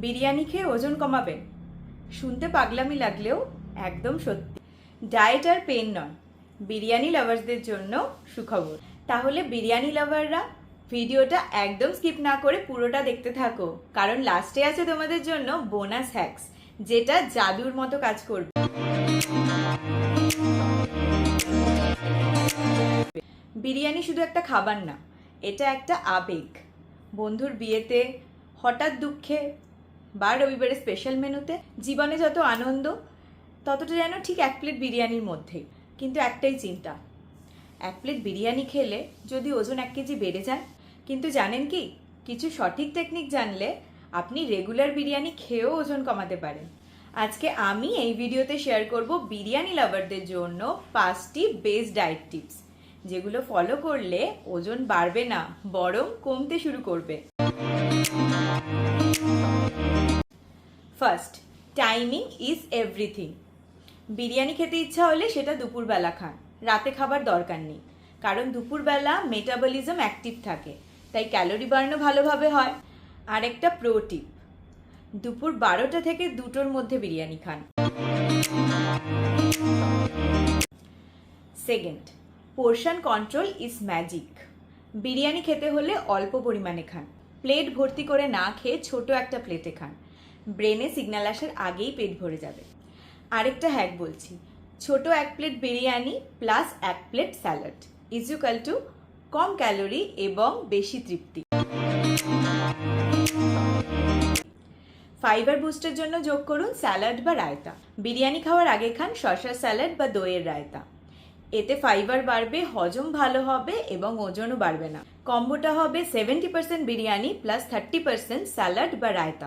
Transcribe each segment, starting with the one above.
বিরিয়ানি খেয়ে ওজন কমাবেন শুনতে পাগলামি লাগলেও একদম সত্যি। ডায়েট আর পেন নয়, বিরিয়ানি লাভার্সদের জন্য সুখবর। তাহলে বিরিয়ানি লাভাররা ভিডিওটা একদম স্কিপ না করে পুরোটা দেখতে থাকো, কারণ লাস্টে আছে তোমাদের জন্য বোনাস হ্যাক্স, যেটা জাদুর মতো কাজ করবে। বিরিয়ানি শুধু একটা খাবার না, এটা একটা আবেগ। বন্ধুর বিয়েতে হঠাৎ দুঃখে বা রবিবারের স্পেশাল মেনুতে জীবনে যত আনন্দ, ততটা যেন ঠিক এক প্লেট বিরিয়ানির মধ্যেই। কিন্তু একটাই চিন্তা, এক প্লেট বিরিয়ানি খেলে যদি ওজন এক কেজি বেড়ে যায়, কিন্তু জানেন কি, কিছু সঠিক টেকনিক জানলে আপনি রেগুলার বিরিয়ানি খেয়েও ওজন কমাতে পারেন। আজকে আমি এই ভিডিওতে শেয়ার করব বিরিয়ানি লাভারদের জন্য পাঁচটি বেস্ট ডায়েট টিপস যেগুলো ফলো করলে ওজন বাড়বে না, বরং কমতে শুরু করবে। First timing is everything biryani খেতে ইচ্ছা হলে সেটা দুপুরবেলা খান। রাতে খাবার দরকার নেই। কারণ দুপুরবেলা মেটাবলিজম অ্যাক্টিভ থাকে। তাই ক্যালোরি বার্নও ভালোভাবে হয়। আর একটা প্রো টিপ দুপুর বারোটা থেকে দুটোর মধ্যে বিরিয়ানি খান। Second portion control is magic biryani খেতে হলে অল্প পরিমাণে খান। প্লেট ভর্তি করে না খেয়ে ছোট একটা প্লেটে খান। ব্রেনে সিগন্যাল আসার আগেই পেট ভরে যাবে। আরেকটা হ্যাক বলছি। ছোট এক প্লেট বিরিয়ানি প্লাস এক plate salad is equal to com calorie এবং বেশি তৃপ্তি। ফাইবার বুস্টের জন্য যোগ করুন স্যালাড বা রায়তা। বিরিয়ানি খাওয়ার আগে খান শসা স্যালাড বা দইয়ের রায়তা। এতে ফাইবার বাড়বে, হজম ভালো হবে এবং ওজনও বাড়বে না। কম্বোটা হবে seventy percent biryani plus thirty percent salad বা raita.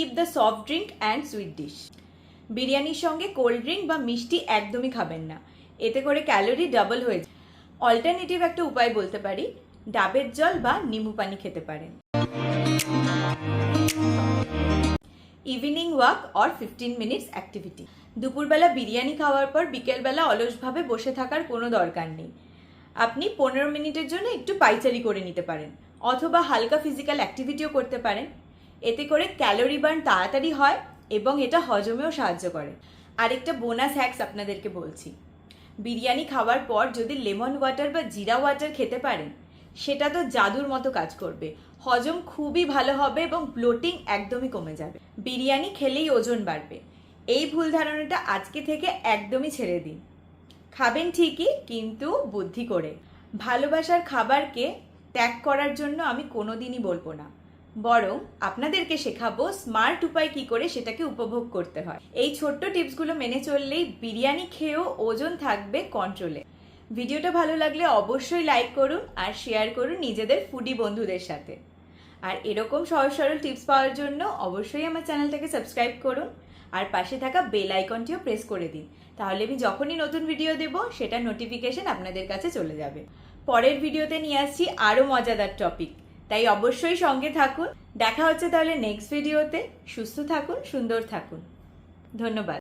Skip the soft drink and sweet dish বিরিয়ানির সঙ্গে কোল্ড ড্রিঙ্ক বা মিষ্টি একদমই খাবেন না। এতে করে ক্যালোরি ডাবল হয়ে যায়। অল্টারনেটিভ একটা উপায় বলতে পারি, ডাবের জল বা নিম্বু পানি খেতে পারেন। Evening walk or fifteen minutes activity দুপুরবেলা বিরিয়ানি খাওয়ার পর বিকেলবেলা অলসভাবে বসে থাকার কোনো দরকার নেই। আপনি পনেরো মিনিটের জন্য একটু পাইচারি করে নিতে পারেন, অথবা হালকা ফিজিক্যাল অ্যাক্টিভিটিও করতে পারেন। এতে করে ক্যালোরি বার্ন তাড়াতাড়ি হয় এবং এটা হজমেও সাহায্য করে। আরেকটা বোনাস হ্যাক্স আপনাদেরকে বলছি। বিরিয়ানি খাওয়ার পর যদি লেমন ওয়াটার বা জিরা ওয়াটার খেতে পারেন, সেটা তো জাদুর মতো কাজ করবে। হজম খুবই ভালো হবে এবং ব্লোটিং একদমই কমে যাবে। বিরিয়ানি খেলেই ওজন বাড়বে। এই ভুল ধারণাটা আজকে থেকে একদমই ছেড়ে দিন। খাবেন ঠিকই, কিন্তু বুদ্ধি করে। ভালোবাসার খাবারকে ত্যাগ করার জন্য আমি কোনোদিনই বলব না। বরং আপনাদেরকে শেখাবো স্মার্ট উপায় কি করে সেটাকে উপভোগ করতে হয়। এই ছোট্ট টিপসগুলো মেনে চললেই বিরিয়ানি খেয়েও ওজন থাকবে কন্ট্রোলে ভিডিওটা ভালো লাগলে অবশ্যই লাইক করুন আর শেয়ার করুন নিজেদের ফুডি বন্ধুদের সাথে। আর এরকম সহজ সরল টিপস পাওয়ার জন্য অবশ্যই আমার চ্যানেলটাকে সাবস্ক্রাইব করুন আর পাশে থাকা বেল আইকনটিও প্রেস করে দিন। তাহলে আমি যখনই নতুন ভিডিও দেব সেটা নোটিফিকেশন আপনাদের কাছে চলে যাবে। পরের ভিডিওতে নিয়ে আসছি আরও মজাদার টপিক তাই অবশ্যই সঙ্গে থাকুন। দেখা হচ্ছে তাহলে নেক্সট ভিডিওতে সুস্থ থাকুন সুন্দর থাকুন। ধন্যবাদ।